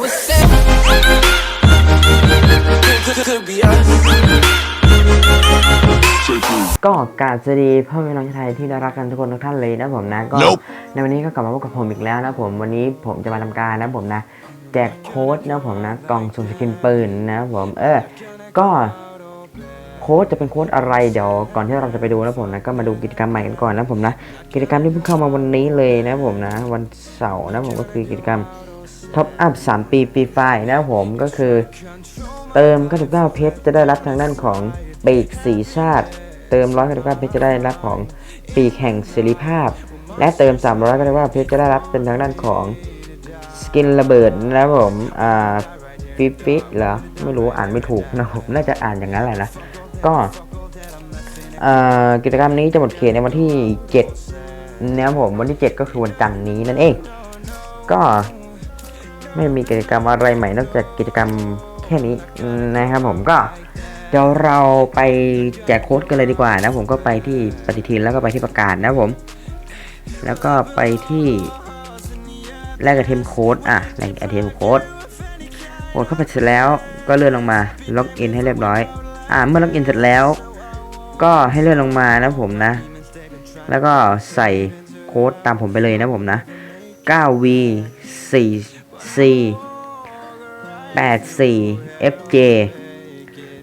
was sick. Could, could, could be us. ก็กราบสวัสดีพ่อแม่น้องชาวไทยที่น่ารักกันทุกคนทุกท่านเลยนะผมนะก็ Nope ในวันนี้ก็กลับมาพบกับผมอีกแล้วนะผมวันนี้ผมจะมาทำการนะผมนะแจกโค้ดนะผมนะกล่องสุ่มสกินปืนนะผมเออก็โค้ดจะเป็นโค้ดอะไรเดี๋ยวก่อนที่เราจะไปดูนะผมนะก็มาดูกิจกรรมใหม่กันก่อนนะผมนะกิจกรรมที่เพิ่งเข้ามาวันนี้เลยนะผมนะ วันเสาร์นะผมก็คือกิจกรรม ท็อปอัพ 3 ปีฟรีไฟนะผมก็คือ เติม 99 เพชรจะได้รับทางด้านของปีกสีชาติ เติม 199 เพชรจะได้รับของปีกแห่งเสรีภาพ และเติม 399 เพชรจะได้รับเป็นทางด้านของสกินระเบิดนะครับผมอ่าฟิฟิเหรอไม่รู้อ่านไม่ถูกนะผมน่าจะอ่านอย่างนั้นแหละนะก็กิจกรรมนี้จะหมดเขตในวันที่7นะครับผมวันที่ 7 ก็คือวันจันทร์นี้นั่นเอง ก็ ไม่มีกิจกรรมอะไรใหม่นอกจากกิจกรรมแค่นี้นะครับผมก็เดี๋ยวเราไปแจกโค้ดกันเลยดีกว่านะผมก็ไปที่ปฏิทินแล้วก็ไปที่ประกาศนะผม แล้วก็ไปที่แลกไอเทมโค้ดอะแลกไอเทมโค้ดโค้ดเข้าไปเสร็จแล้วก็เลื่อนลงมาล็อกอินให้เรียบร้อย อ่าเมื่อล็อกอินเสร็จแล้ว ก็ให้เลื่อนลงมานะผมนะ แล้วก็ใส่โค้ดตามผมไปเลยนะผมนะ 9V 4 C 84 FJ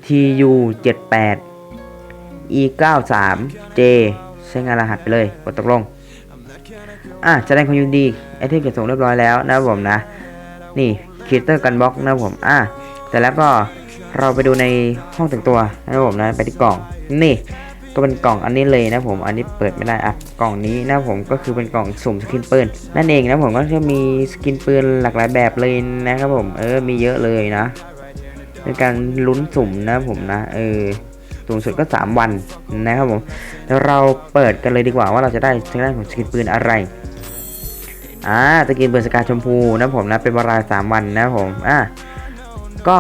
TU 78 E 93 J ใช้งานรหัสไปเลย กดตกลง อะแสดงความยินดีไอเทมเก็บส่งเรียบร้อยแล้วนะครับผมนะ นี่คีเตอร์กันบล็อกนะครับผม อะแต่แล้วก็เราไปดูในห้องแต่งตัวนะครับผมนะ ไปที่กล่อง นี่ ก็เป็นกล่องอันนี้เลยนะผมอันนี้เปิดไม่ได้อะกล่องนี้นะผมก็คือเป็นกล่องสุ่มสกินปืนนั่นเองนะผมก็จะมีสกินปืนหลากหลายแบบเลยนะครับผมเออมีเยอะเลยนะเป็นการลุ้นสุ่มนะผมนะเออสูงสุดก็ 3 วันนะครับผมเดี๋ยวเราเปิดกันเลยดีกว่าว่าเราจะได้ทางด้านของสกินปืนอะไรอ่าสกินปืนสกาชมพูนะผมนะเป็นเวลา3วันนะผมอ่าก็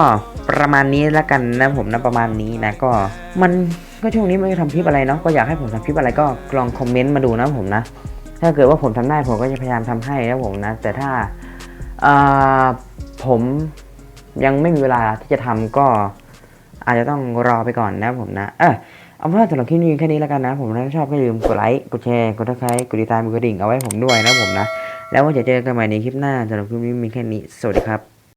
ประมาณนี้แล้วกันนะผมนะประมาณนี้นะก็มัน ก็ช่วงนี้ไม่ได้ทำคลิปอะไรเนาะก็อยากให้ผมทำคลิปอะไรก็ลองคอมเมนต์มาดูนะผมนะ ถ้าเกิดว่าผมทำได้ผมก็จะพยายามทำให้นะผมนะ แต่ถ้าผมยังไม่มีเวลาที่จะทำก็อาจจะต้องรอไปก่อนนะผมนะ เออเอาเป็นว่าสำหรับคลิปนี้แค่นี้แล้วกันนะ ผมถ้าชอบก็อย่าลืมกดไลค์กดแชร์กดติดตามกดติดตามกดกระดิ่งเอาไว้ผมด้วยนะผมนะ แล้วว่าจะเจอกันใหม่ในคลิปหน้าสำหรับคลิปนี้มีแค่นี้สวัสดีครับ